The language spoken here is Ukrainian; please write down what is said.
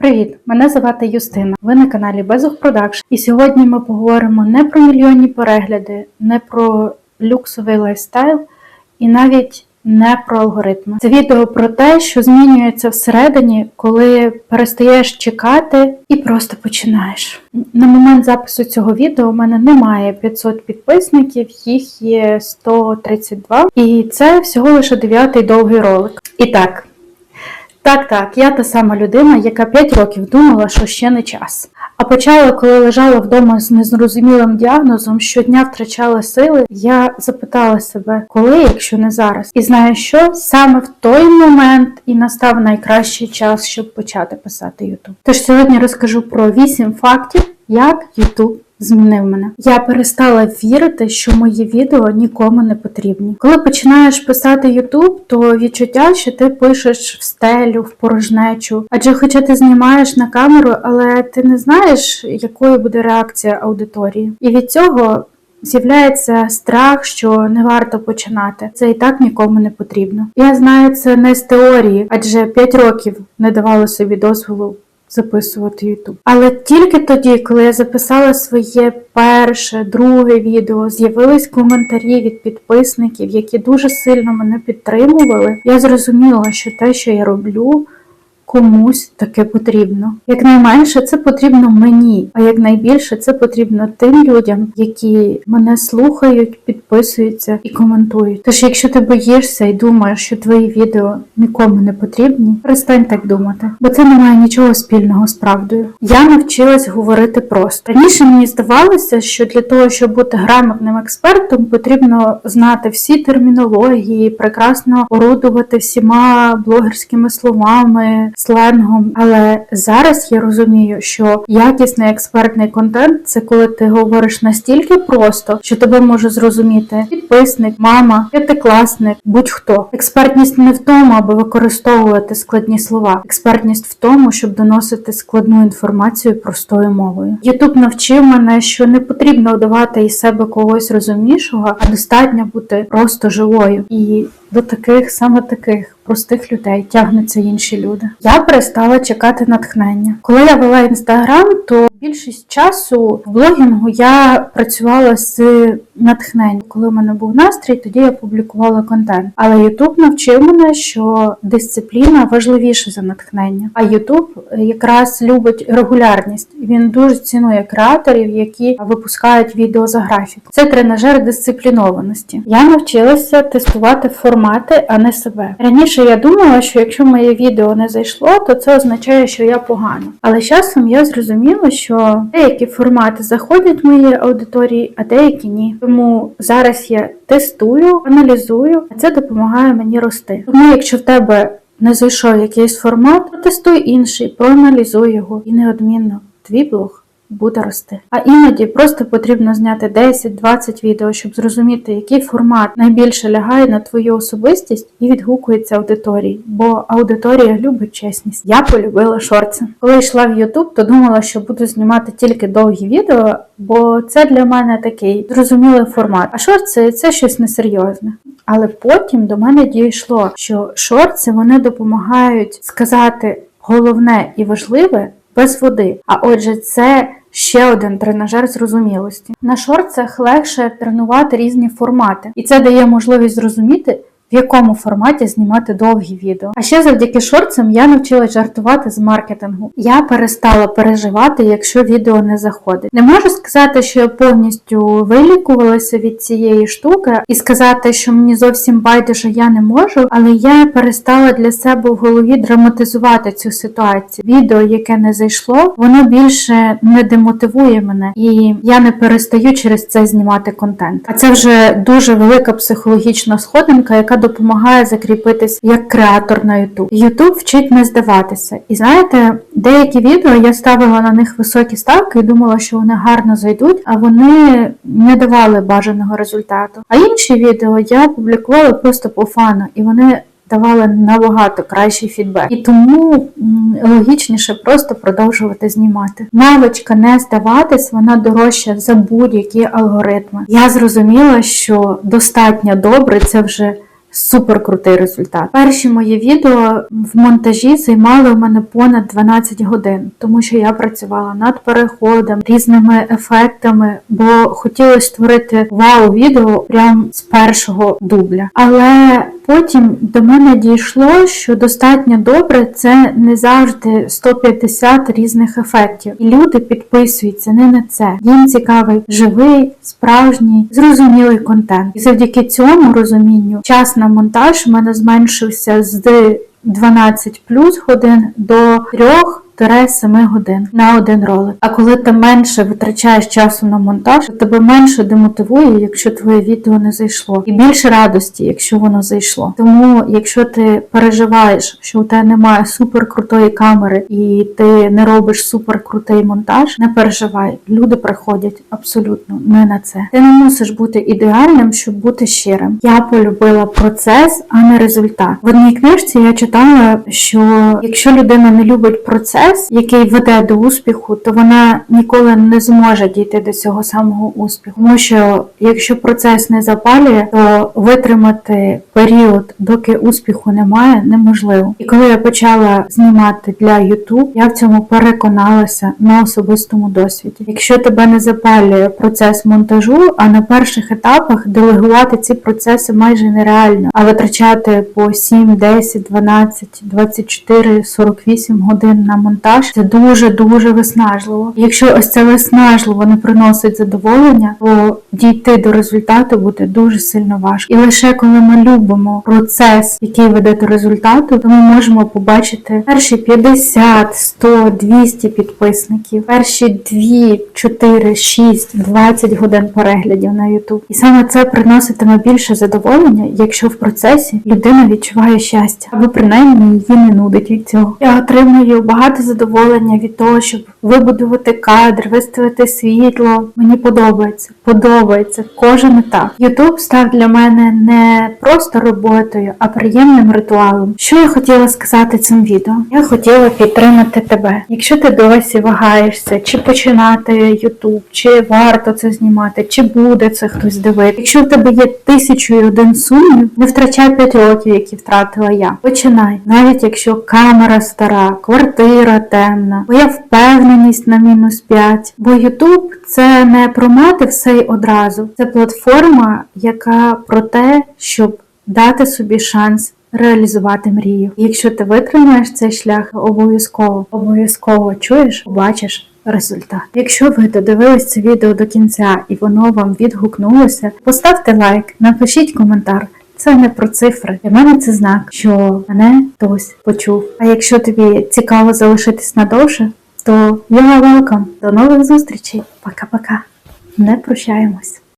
Привіт! Мене звати Юстина. Ви на каналі Безух Продакшн. І сьогодні ми поговоримо не про мільйонні перегляди, не про люксовий лайфстайл і навіть не про алгоритми. Це відео про те, що змінюється всередині, коли перестаєш чекати і просто починаєш. На момент запису цього відео у мене немає 500 підписників, їх є 132, і це всього лише дев'ятий довгий ролик. І так. Так, так, я та сама людина, яка 5 років думала, що ще не час. А почала, коли лежала вдома з незрозумілим діагнозом, щодня втрачала сили, я запитала себе, коли, якщо не зараз. І знаю, що саме в той момент і настав найкращий час, щоб почати писати YouTube. Тож сьогодні розкажу про 8 фактів, як YouTube змінив мене. Я перестала вірити, що мої відео нікому не потрібні. Коли починаєш писати YouTube, то відчуття, що ти пишеш в стелю, в порожнечу. Адже хоча ти знімаєш на камеру, але ти не знаєш, якою буде реакція аудиторії. І від цього. З'являється страх, що не варто починати. Це і так нікому не потрібно. Я знаю це не з теорії, адже 5 років не давала собі дозволу записувати YouTube. Але тільки тоді, коли я записала своє перше, друге відео, з'явились коментарі від підписників, які дуже сильно мене підтримували, я зрозуміла, що те, що я роблю, комусь таке потрібно. Якнайменше це потрібно мені, а якнайбільше це потрібно тим людям, які мене слухають, підписуються і коментують. Тож, якщо ти боїшся і думаєш, що твої відео нікому не потрібні, перестань так думати, бо це не має нічого спільного з правдою. Я навчилась говорити просто. Раніше мені здавалося, що для того, щоб бути грамотним експертом, потрібно знати всі термінології, прекрасно орудувати всіма блогерськими словами сленгом. Але зараз я розумію, що якісний експертний контент це коли ти говориш настільки просто, що тебе може зрозуміти підписник, мама, п'ятикласник, будь-хто. Експертність не в тому, аби використовувати складні слова. Експертність в тому, щоб доносити складну інформацію простою мовою. Ютуб навчив мене, що не потрібно вдавати із себе когось розумнішого, а достатньо бути просто живою. І до таких саме таких простих людей тягнуться інші люди. Я перестала чекати натхнення. Коли я вела інстаграм, то більшість часу в блогінгу я працювала з натхненням. Коли в мене був настрій, тоді я публікувала контент. Але Ютуб навчив мене, що дисципліна важливіша за натхнення. А Ютуб якраз любить регулярність. Він дуже цінує креаторів, які випускають відео за графік. Це тренажер дисциплінованості. Я навчилася тестувати формати, а не себе. Раніше я думала, що якщо моє відео не зайшло, то це означає, що я погано. Але з часом я зрозуміла, що деякі формати заходять в моїй аудиторії, а деякі ні. Тому зараз я тестую, аналізую, а це допомагає мені рости. Тому, якщо в тебе не зайшов якийсь формат, то тестуй інший, проаналізуй його і неодмінно твій блог буде рости. А іноді просто потрібно зняти 10-20 відео, щоб зрозуміти, який формат найбільше лягає на твою особистість і відгукується аудиторії, бо аудиторія любить чесність. Я полюбила шорти. Коли йшла в YouTube, то думала, що буду знімати тільки довгі відео, бо це для мене такий зрозумілий формат. А шорти це щось несерйозне. Але потім до мене дійшло, що шорти вони допомагають сказати головне і важливе без води. А отже, це ще один тренажер зрозумілості. На шорцах легше тренувати різні формати, і це дає можливість зрозуміти. В якому форматі знімати довгі відео. А ще завдяки шорцам я навчилась жартувати з маркетингу. Я перестала переживати, якщо відео не заходить. Не можу сказати, що я повністю вилікувалася від цієї штуки, і сказати, що мені зовсім байдуже я не можу, але я перестала для себе в голові драматизувати цю ситуацію. Відео, яке не зайшло, воно більше не демотивує мене, і я не перестаю через це знімати контент. А це вже дуже велика психологічна сходинка, яка допомагає закріпитись як креатор на YouTube. YouTube вчить не здаватися. І знаєте, деякі відео я ставила на них високі ставки і думала, що вони гарно зайдуть, а вони не давали бажаного результату. А інші відео я публікувала просто по фану, і вони. Давали набагато кращий фідбек, і тому логічніше просто продовжувати знімати. Навичка не здаватись, вона дорожча за будь-які алгоритми. Я зрозуміла, що достатньо добре це вже Супер крутий результат. Перші мої відео в монтажі займали у мене понад 12 годин, тому що я працювала над переходом, різними ефектами, бо хотілося створити вау-відео прямо з першого дубля. Але потім до мене дійшло, що достатньо добре це не завжди 150 різних ефектів. І люди підписуються не на це. Їм цікавий живий, справжній, зрозумілий контент. І завдяки цьому розумінню час на монтаж. У мене зменшився з 12 плюс годин до 3-7 годин на один ролик. А коли ти менше витрачаєш часу на монтаж, то тебе менше демотивує, якщо твоє відео не зайшло, і більше радості, якщо воно зайшло. Тому, якщо ти переживаєш, що у тебе немає суперкрутої камери і ти не робиш суперкрутий монтаж, не переживай. Люди приходять абсолютно не на це. Ти не мусиш бути ідеальним, щоб бути щирим. Я полюбила процес, а не результат. В одній книжці я читала, що якщо людина не любить процес, який веде до успіху, то вона ніколи не зможе дійти до цього самого успіху. Тому що якщо процес не запалює, то витримати період, доки успіху немає, неможливо. І коли я почала знімати для YouTube, я в цьому переконалася на особистому досвіді. Якщо тебе не запалює процес монтажу, а на перших етапах делегувати ці процеси майже нереально, а витрачати по 7, 10, 12, 24, 48 годин на монтаж це дуже дуже виснажливо. Якщо ось це виснажливо не приносить задоволення, то дійти до результату буде дуже сильно важко. І лише коли ми любимо процес, який веде до результату, то ми можемо побачити перші 50, 100, 200 підписників, перші 2, 4, 6, 20 годин переглядів на YouTube. І саме це приноситиме більше задоволення, якщо в процесі людина відчуває щастя, або принаймні її не нудить від цього. Я отримую багато задоволення від того, щоб вибудувати кадр, виставити світло. Мені подобається, подобається кожен етап. YouTube став для мене не просто роботою, а приємним ритуалом. Що я хотіла сказати цим відео? Я хотіла підтримати тебе. Якщо ти досі вагаєшся, чи починати YouTube, чи варто це знімати, чи буде це хтось дивити. Якщо в тебе є тисячу і один сумнів, не втрачай 5 років, які втратила я. Починай, навіть якщо камера стара, квартира темна, твоя впевненість на мінус 5. Бо YouTube це не про мати все й одразу. Це платформа, яка про те, щоб дати собі шанс. Реалізувати мрію. Якщо ти витримаєш цей шлях, обов'язково, обов'язково чуєш, побачиш результат. Якщо ви додивились це відео до кінця і воно вам відгукнулося, поставте лайк, напишіть коментар. Це не про цифри. Для мене це знак, що мене хтось почув. А якщо тобі цікаво залишитись надовше, то я welcome. До нових зустрічей. Пока-пока. Не прощаємось.